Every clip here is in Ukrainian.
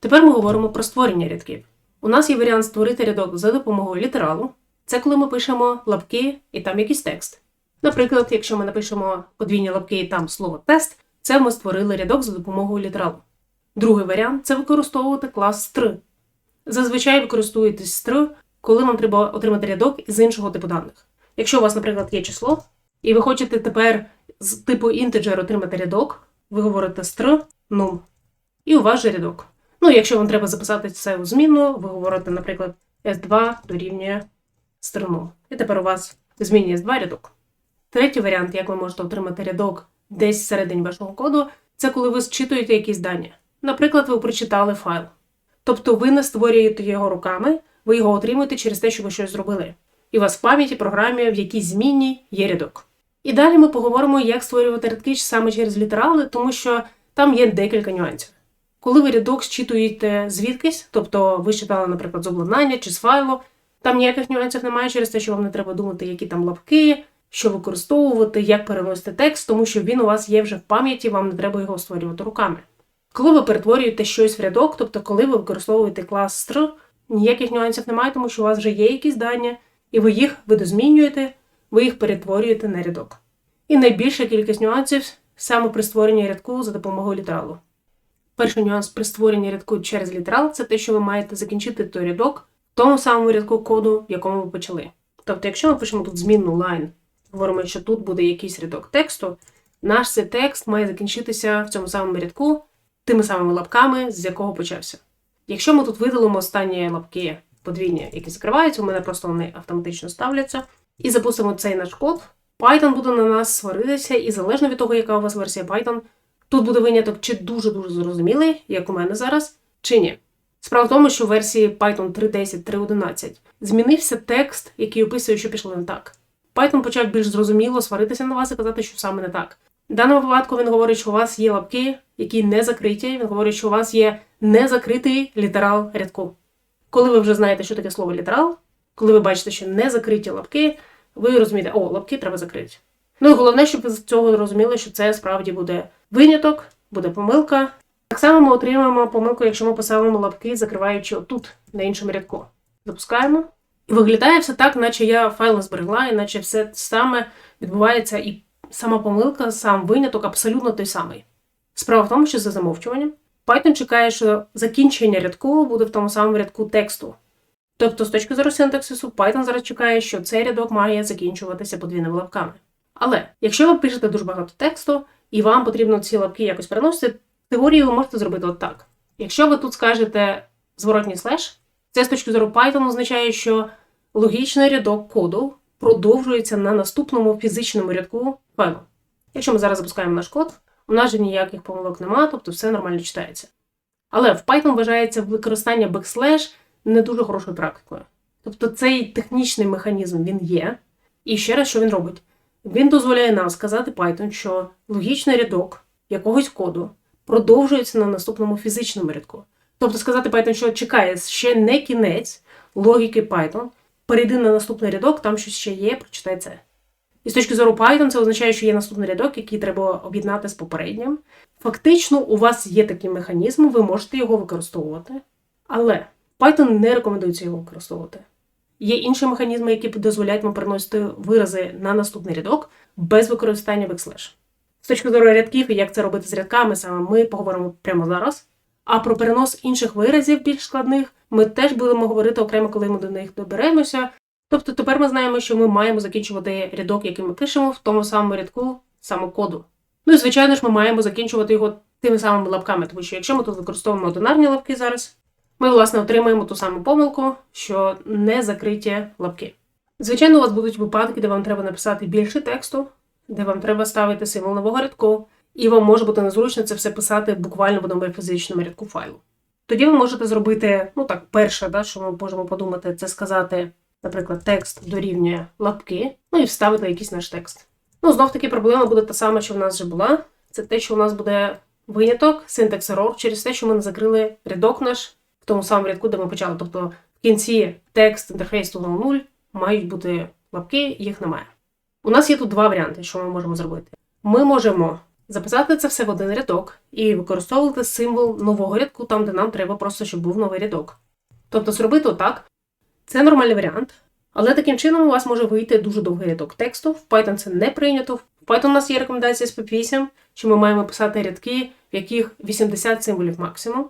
Тепер ми говоримо про створення рядків. У нас є варіант створити рядок за допомогою літералу. Це коли ми пишемо лапки і там якийсь текст. Наприклад, якщо ми напишемо подвійні лапки і там слово тест, це ми створили рядок за допомогою літералу. Другий варіант це використовувати клас str. Зазвичай використовуєтесь str, коли вам треба отримати рядок із іншого типу даних. Якщо у вас, наприклад, є число, і ви хочете тепер з типу integer отримати рядок, ви говорите str num, і у вас же рядок. Ну, якщо вам треба записати це у змінну, ви говорите, наприклад, S2 дорівнює струну. І тепер у вас в зміні S2 рядок. Третій варіант, як ви можете отримати рядок десь всередині вашого коду, це коли ви зчитуєте якісь дані. Наприклад, ви прочитали файл. Тобто ви не створюєте його руками, ви його отримуєте через те, що ви щось зробили. І у вас в пам'яті програмі в якійсь змінній є рядок. І далі ми поговоримо, як створювати рядки саме через літерали, тому що там є декілька нюансів. Коли ви рядок зчитуєте звідкись, тобто ви читали, наприклад, з обладнання чи з файлу, там ніяких нюансів немає через те, що вам не треба думати, які там лапки, що використовувати, як переносити текст, тому що він у вас є вже в пам'яті, вам не треба його створювати руками. Коли ви перетворюєте щось в рядок, тобто коли ви використовуєте клас str, ніяких нюансів немає, тому що у вас вже є якісь дані, і ви їх видозмінюєте, ви їх перетворюєте на рядок. І найбільша кількість нюансів саме при створенні рядку за допомогою літералу. Перший нюанс при створенні рядку через літерал це те, що ви маєте закінчити той рядок в тому самому рядку коду, в якому ви почали. Тобто, якщо ми пишемо тут змінну line, говоримо, що тут буде якийсь рядок тексту, наш цей текст має закінчитися в цьому самому рядку тими самими лапками, з якого почався. Якщо ми тут видалимо останні лапки подвійні, які закриваються, у мене просто вони автоматично ставляться, і запустимо цей наш код, Python буде на нас сваритися, і залежно від того, яка у вас версія Python, тут буде виняток чи дуже-дуже зрозумілий, як у мене зараз, чи ні. Справа в тому, що в версії Python 3.10, 3.11 змінився текст, який описує, що пішло не так. Python почав більш зрозуміло сваритися на вас і казати, що саме не так. В даному випадку він говорить, що у вас є лапки, які не закриті. Він говорить, що у вас є незакритий літерал рядку. Коли ви вже знаєте, що таке слово літерал, коли ви бачите, що не закриті лапки, ви розумієте, о, лапки треба закрити. Ну і головне, щоб ви з цього розуміли, що це справді буде виняток, буде помилка. Так само ми отримаємо помилку, якщо ми поставимо лапки, закриваючи отут, на іншому рядку. Запускаємо. І виглядає все так, наче я файл зберегла, і наче все саме відбувається, і сама помилка, сам виняток абсолютно той самий. Справа в тому, що за замовчуванням Python чекає, що закінчення рядку буде в тому самому рядку тексту. Тобто, з точки зору синтаксису, Python зараз чекає, що цей рядок має закінчуватися подвійними лапками. Але якщо ви пишете дуже багато тексту, і вам потрібно ці лапки якось переносити, в теорії ви можете зробити от так. Якщо ви тут скажете зворотній слеш, це з точки зору Python означає, що логічний рядок коду продовжується на наступному фізичному рядку файлу. Якщо ми зараз запускаємо наш код, у нас же ніяких помилок немає, тобто все нормально читається. Але в Python вважається використання бекслеш не дуже хорошою практикою. Тобто цей технічний механізм він є. І ще раз, що він робить? Він дозволяє нам сказати Python, що логічний рядок якогось коду продовжується на наступному фізичному рядку. Тобто сказати Python, що чекає ще не кінець логіки Python, перейди на наступний рядок, там щось ще є, прочитай це. І з точки зору Python, це означає, що є наступний рядок, який треба об'єднати з попереднім. Фактично, у вас є такий механізм, ви можете його використовувати, але Python не рекомендується його використовувати. Є інші механізми, які дозволяють вам переносити вирази на наступний рядок без використання бекслеш. З точки зору рядків і як це робити з рядками, саме ми поговоримо прямо зараз. А про перенос інших виразів більш складних ми теж будемо говорити окремо, коли ми до них доберемося. Тобто тепер ми знаємо, що ми маємо закінчувати рядок, який ми пишемо, в тому самому рядку саме коду. Ну і звичайно ж, ми маємо закінчувати його тими самими лапками, тому що якщо ми тут використовуємо одинарні лапки зараз, ми, власне, отримаємо ту саму помилку, що не закриті лапки. Звичайно, у вас будуть випадки, де вам треба написати більше тексту, де вам треба ставити символ нового рядку, і вам може бути незручно це все писати буквально в одному фізичному рядку файлу. Тоді ви можете зробити, ну так, перше, да, що ми можемо подумати, це сказати, наприклад, текст дорівнює лапки, ну і вставити якийсь наш текст. Ну, знов таки проблема буде та сама, що в нас вже була. Це те, що у нас буде виняток, синтекс error, через те, що ми не закрили рядок наш тому самому рядку, де ми почали. Тобто в кінці текст інтерфейс 0 мають бути лапки, їх немає. У нас є тут два варіанти, що ми можемо зробити. Ми можемо записати це все в один рядок і використовувати символ нового рядку там, де нам треба просто, щоб був новий рядок. Тобто зробити отак. Це нормальний варіант. Але таким чином у вас може вийти дуже довгий рядок тексту. В Python це не прийнято. В Python у нас є рекомендація з PIP8, що ми маємо писати рядки, в яких 80 символів максимум.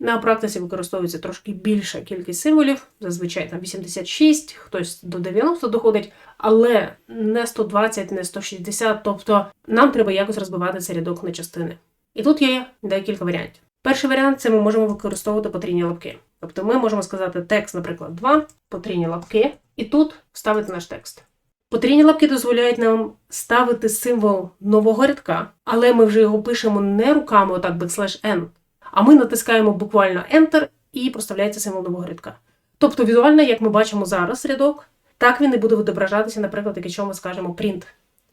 На практиці використовується трошки більша кількість символів, зазвичай там 86, хтось до 90 доходить, але не 120, не 160, тобто нам треба якось розбивати цей рядок на частини. І тут є декілька варіантів. Перший варіант це ми можемо використовувати потрійні лапки. Тобто ми можемо сказати текст, наприклад, 2, потрійні лапки, і тут вставити наш текст. Потрійні лапки дозволяють нам ставити символ нового рядка, але ми вже його пишемо не руками, отак backslash n, а ми натискаємо буквально Enter і проставляється символ нового рядка. Тобто візуально, як ми бачимо зараз рядок, так він і буде відображатися, наприклад, якщо ми скажемо print.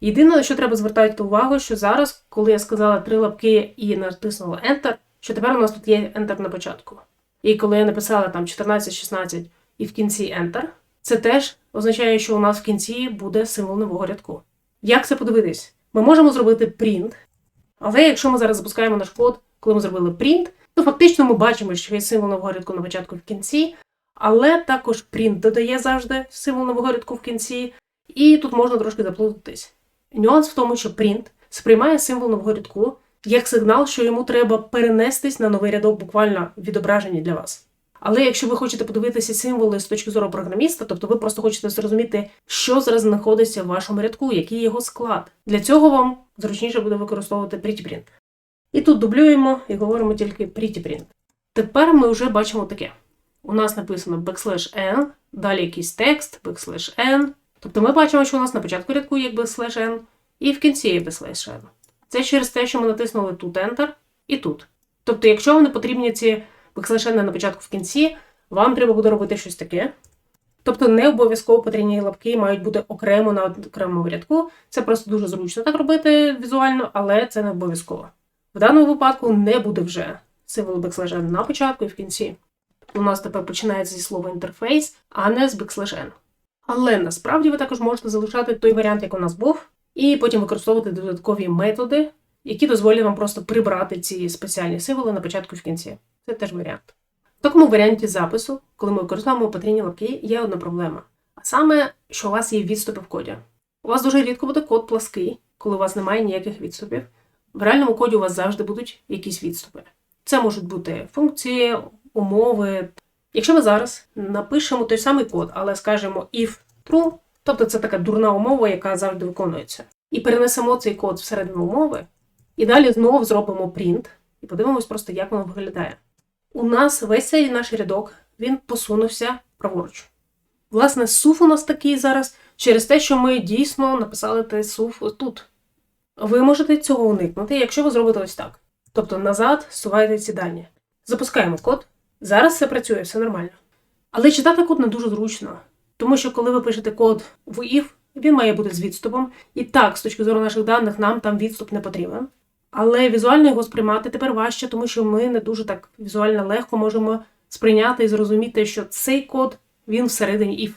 Єдине, на що треба звертати увагу, що зараз, коли я сказала три лапки і натиснула Enter, що тепер у нас тут є Enter на початку. І коли я написала там 14-16 і в кінці Enter, це теж означає, що у нас в кінці буде символ нового рядку. Як це подивитись? Ми можемо зробити print, але якщо ми зараз запускаємо наш код, коли ми зробили print, то фактично ми бачимо, що є символ нового рядку на початку в кінці, але також print додає завжди символ нового рядку в кінці, і тут можна трошки заплутатись. Нюанс в тому, що print сприймає символ нового рядку як сигнал, що йому треба перенестись на новий рядок буквально відображені для вас. Але якщо ви хочете подивитися символи з точки зору програміста, тобто ви просто хочете зрозуміти, що зараз знаходиться в вашому рядку, який його склад. Для цього вам зручніше буде використовувати prettyprint. І тут дублюємо і говоримо тільки prettyprint. Тепер ми вже бачимо таке. У нас написано backslash n, далі якийсь текст, backslash n. Тобто ми бачимо, що у нас на початку рядку є backslash n, і в кінці є backslash n. Це через те, що ми натиснули тут Enter і тут. Тобто, якщо вам не потрібні ці бекслешени на початку в кінці, вам треба буде робити щось таке. Тобто, не обов'язково потрібні лапки мають бути окремо на окремому рядку. Це просто дуже зручно так робити візуально, але це не обов'язково. В даному випадку не буде вже символ бекслежен на початку і в кінці. У нас тепер починається зі слова інтерфейс, а не з бекслежен. Але насправді ви також можете залишати той варіант, як у нас був, і потім використовувати додаткові методи, які дозволять вам просто прибрати ці спеціальні символи на початку і в кінці. Це теж варіант. В такому варіанті запису, коли ми використовуємо потрійні лапки, є одна проблема. А саме, що у вас є відступи в коді. У вас дуже рідко буде код плаский, коли у вас немає ніяких відступів. В реальному коді у вас завжди будуть якісь відступи. Це можуть бути функції, умови. Якщо ми зараз напишемо той самий код, але скажемо if true, тобто це така дурна умова, яка завжди виконується, і перенесемо цей код всередину умови, і далі знову зробимо print, і подивимось просто, як воно виглядає. У нас весь цей наш рядок він посунувся праворуч. Власне, суф у нас такий зараз через те, що ми дійсно написали той суф тут. Ви можете цього уникнути, якщо ви зробите ось так. Тобто назад суваєте ці дані. Запускаємо код. Зараз все працює, все нормально. Але читати код не дуже зручно, тому що коли ви пишете код в if, він має бути з відступом. І так, з точки зору наших даних, нам там відступ не потрібен. Але візуально його сприймати тепер важче, тому що ми не дуже так візуально легко можемо сприйняти і зрозуміти, що цей код він всередині if.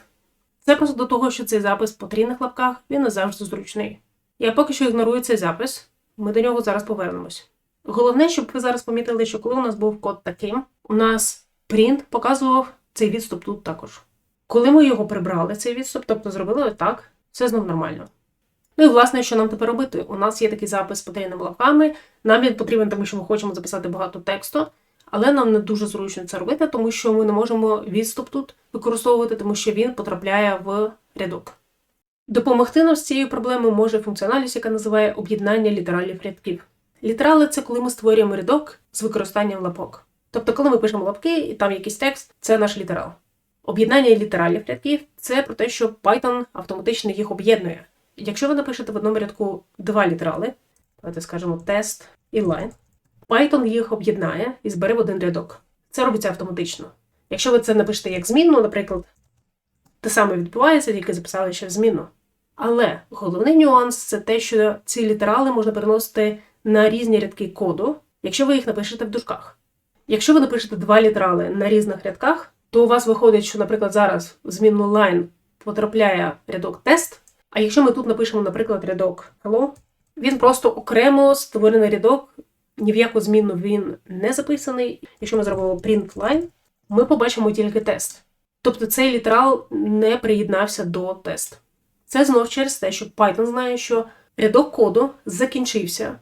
Це просто до того, що цей запис в потрійних лапках він не завжди зручний. Я поки що ігнорую цей запис, ми до нього зараз повернемось. Головне, щоб ви зараз помітили, що коли у нас був код таким, у нас print показував цей відступ тут також. Коли ми його прибрали, цей відступ, тобто зробили так, все знов нормально. Ну і власне, що нам тепер робити? У нас є такий запис з потрійними лапками. Нам він потрібен, тому що ми хочемо записати багато тексту, але нам не дуже зручно це робити, тому що ми не можемо відступ тут використовувати, тому що він потрапляє в рядок. Допомогти нам з цією проблемою може функціоналість, яка називає об'єднання літералів рядків. Літерали це коли ми створюємо рядок з використанням лапок. Тобто, коли ми пишемо лапки і там якийсь текст, це наш літерал. Об'єднання літералів рядків це про те, що Python автоматично їх об'єднує. Якщо ви напишете в одному рядку два літерали, давайте скажемо тест і line, Python їх об'єднає і збере в один рядок. Це робиться автоматично. Якщо ви це напишете як змінну, наприклад, те саме відбувається, тільки записали ще в змінну. Але головний нюанс це те, що ці літерали можна переносити на різні рядки коду, якщо ви їх напишете в дужках. Якщо ви напишете два літерали на різних рядках, то у вас виходить, що, наприклад, зараз в змінну line потрапляє рядок тест. А якщо ми тут напишемо, наприклад, рядок hello, Він просто окремо створений рядок, ні в яку зміну він не записаний. Якщо ми зробимо print line, ми побачимо тільки тест. Тобто цей літерал не приєднався до тест. Це знов через те, що Python знає, що рядок коду закінчився.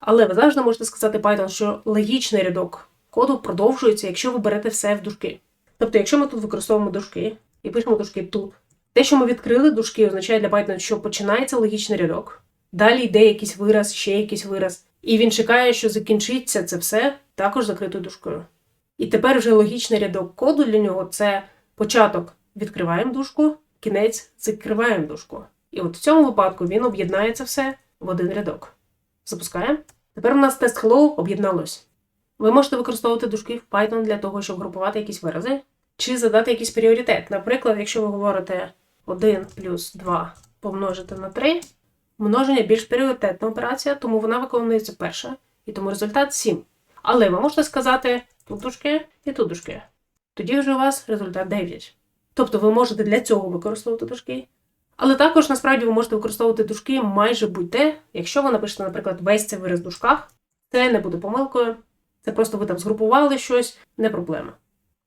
Але ви завжди можете сказати Python, що логічний рядок коду продовжується, якщо ви берете все в дужки. Тобто, якщо ми тут використовуємо дужки і пишемо дужки тут, те, що ми відкрили дужки, означає для Python, що починається логічний рядок. Далі йде якийсь вираз, ще якийсь вираз. І він чекає, що закінчиться це все також закритою дужкою. І тепер вже логічний рядок коду для нього це початок відкриваємо дужку, кінець закриваємо дужку. І от в цьому випадку він об'єднає це все в один рядок. Запускаємо. Тепер у нас тест hello об'єдналось. Ви можете використовувати дужки в Python для того, щоб групувати якісь вирази, чи задати якийсь пріоритет. Наприклад, якщо ви говорите 1 плюс 2 помножити на 3, множення більш пріоритетна операція, тому вона виконується перша, і тому результат 7. Але ви можете сказати тут дужки і тут дужки. Тоді вже у вас результат 9. Тобто ви можете для цього використовувати дужки. Але також насправді ви можете використовувати дужки майже будь-де. Якщо ви напишете, наприклад, весь цей вираз в дужках, це не буде помилкою. Це просто ви там згрупували щось, не проблема.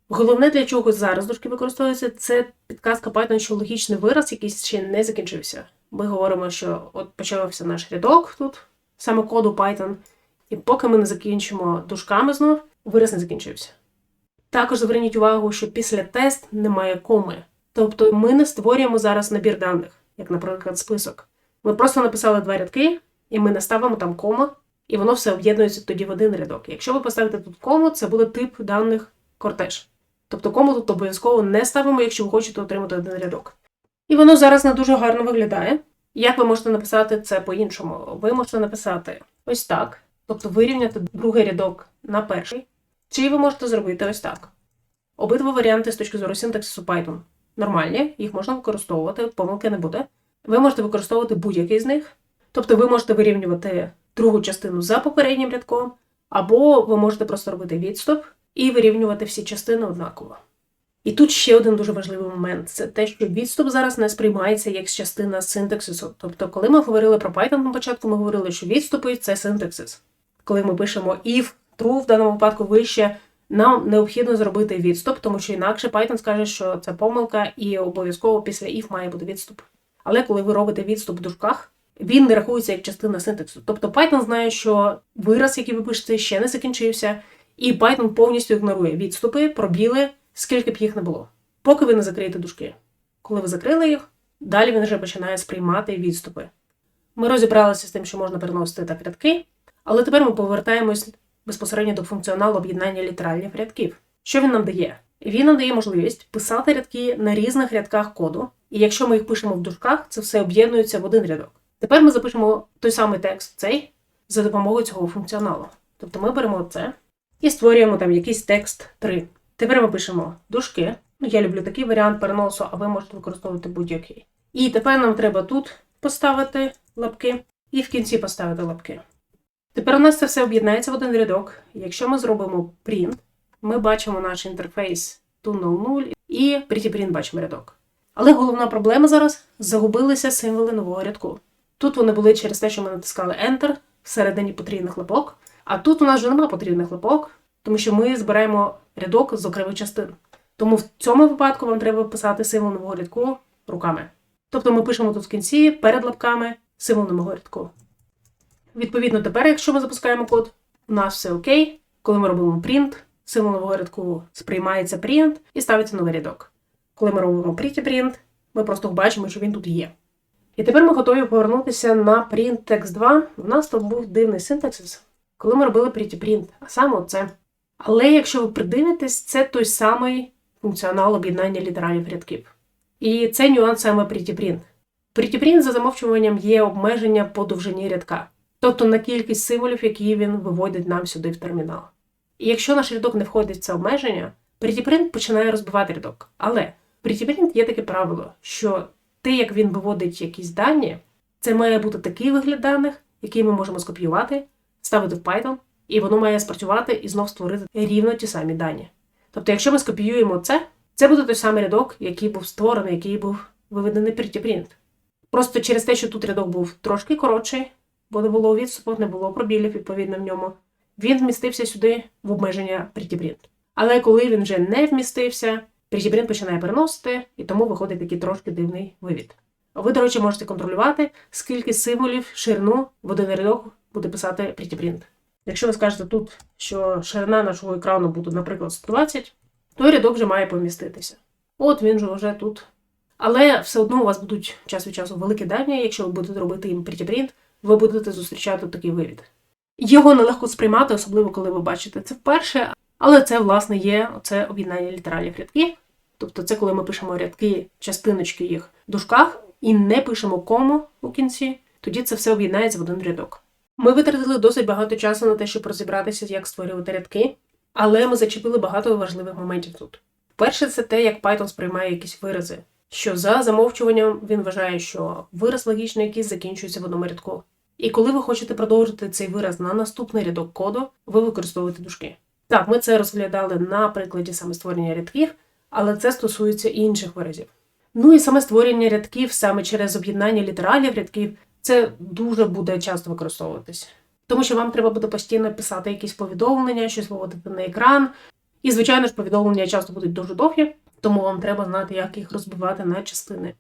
Головне, для чого зараз дужки використовуються, це підказка Python, що логічний вираз якийсь ще не закінчився. Ми говоримо, що от почався наш рядок тут, саме коду Python, і поки ми не закінчимо дужками знов, вираз не закінчився. Також зверніть увагу, що після тест немає коми. Тобто ми не створюємо зараз набір даних, як, наприклад, список. Ми просто написали два рядки, і ми не ставимо там кому, і воно все об'єднується тоді в один рядок. Якщо ви поставите тут кому, це буде тип даних кортеж. Тобто кому тут обов'язково не ставимо, якщо ви хочете отримати один рядок. І воно зараз не дуже гарно виглядає. Як ви можете написати це по-іншому? Ви можете написати ось так, тобто вирівняти другий рядок на перший. Чи ви можете зробити ось так. Обидва варіанти з точки зору синтаксису Python нормальні, їх можна використовувати, помилки не буде. Ви можете використовувати будь-який з них. Тобто ви можете вирівнювати другу частину за попереднім рядком, або ви можете просто робити відступ і вирівнювати всі частини однаково. І тут ще один дуже важливий момент це те, що відступ зараз не сприймається як частина синтаксису. Тобто, коли ми говорили про Python на початку, ми говорили, що відступи це синтаксис. Коли ми пишемо if, true в даному випадку вище, нам необхідно зробити відступ, тому що інакше Python скаже, що це помилка, і обов'язково після if має бути відступ. Але коли ви робите відступ в дужках, він не рахується як частина синтаксу. Тобто Python знає, що вираз, який ви пишете, ще не закінчився, і Python повністю ігнорує відступи, пробіли, скільки б їх не було. Поки ви не закриєте дужки. Коли ви закрили їх, далі він вже починає сприймати відступи. Ми розібралися з тим, що можна переносити так рядки, але тепер ми повертаємось безпосередньо до функціоналу об'єднання літеральних рядків. Що він нам дає? Він нам дає можливість писати рядки на різних рядках коду, і якщо ми їх пишемо в дужках, це все об'єднується в один рядок. Тепер ми запишемо той самий текст, цей, за допомогою цього функціоналу. Тобто ми беремо це і створюємо там якийсь текст 3. Тепер ми пишемо дужки. Ну, я люблю такий варіант переносу, а ви можете використовувати будь-який. І тепер нам треба тут поставити лапки і в кінці поставити лапки. Тепер у нас це все об'єднається в один рядок. Якщо ми зробимо print, ми бачимо наш інтерфейс tunnel0 і print бачимо рядок. Але головна проблема зараз загубилися символи нового рядку. Тут вони були через те, що ми натискали Enter всередині потрібних лапок, а тут у нас вже немає потрібних лапок, тому що ми збираємо рядок з окремих частин. Тому в цьому випадку вам треба писати символ нового рядку руками. Тобто ми пишемо тут в кінці перед лапками символ нового рядку. Відповідно, тепер, якщо ми запускаємо код, у нас все окей. Коли ми робимо print, символ нового рядку сприймається print і ставиться новий рядок. Коли ми робимо pretty print, ми просто бачимо, що він тут є. І тепер ми готові повернутися на print text 2. У нас тут був дивний синтаксис, коли ми робили pretty print, а саме оце. Але якщо ви придивитесь, це той самий функціонал об'єднання літералів рядків. І це нюанс саме pretty print. Pretty print за замовчуванням є обмеження по довжині рядка тобто на кількість символів, які він виводить нам сюди в термінал. І якщо наш рядок не входить в це обмеження, Prettyprint починає розбивати рядок. Але Prettyprint є таке правило, що те, як він виводить якісь дані, це має бути такий вигляд даних, який ми можемо скопіювати, ставити в Python, і воно має спрацювати і знов створити рівно ті самі дані. Тобто, якщо ми скопіюємо це, це буде той самий рядок, який був створений, який був виведений Prettyprint. Просто через те, що тут рядок був трошки коротший, бо не було відступів, не було пробілів відповідно в ньому. Він вмістився сюди в обмеження Pretty Але коли він вже не вмістився, Pretty починає переносити, і тому виходить такий трошки дивний вивід. Ви, до речі, можете контролювати, скільки символів ширину в один рядок буде писати Pretty Якщо ви скажете тут, що ширина нашого екрану буде, наприклад, 120, то рядок вже має поміститися. От він же вже тут. Але все одно у вас будуть час від часу великі дані, якщо ви будете робити їм Pretty ви будете зустрічати такий вивід. Його нелегко сприймати, особливо коли ви бачите це вперше, але це, власне, є це об'єднання літералів рядків. Тобто це коли ми пишемо рядки, частиночки їх в дужках і не пишемо кому у кінці, тоді це все об'єднається в один рядок. Ми витратили досить багато часу на те, щоб розібратися, як створювати рядки, але ми зачепили багато важливих моментів тут. Перше, це те, як Python сприймає якісь вирази, що за замовчуванням він вважає, що вираз логічний якийсь закінчується в одному рядку. І коли ви хочете продовжити цей вираз на наступний рядок коду, ви використовуєте дужки. Так, ми це розглядали на прикладі саме створення рядків, але це стосується і інших виразів. Ну і саме створення рядків саме через об'єднання літералів рядків, це дуже буде часто використовуватись. Тому що вам треба буде постійно писати якісь повідомлення, щось виводити на екран. І, звичайно ж, повідомлення часто будуть дуже довгі, тому вам треба знати, як їх розбивати на частини.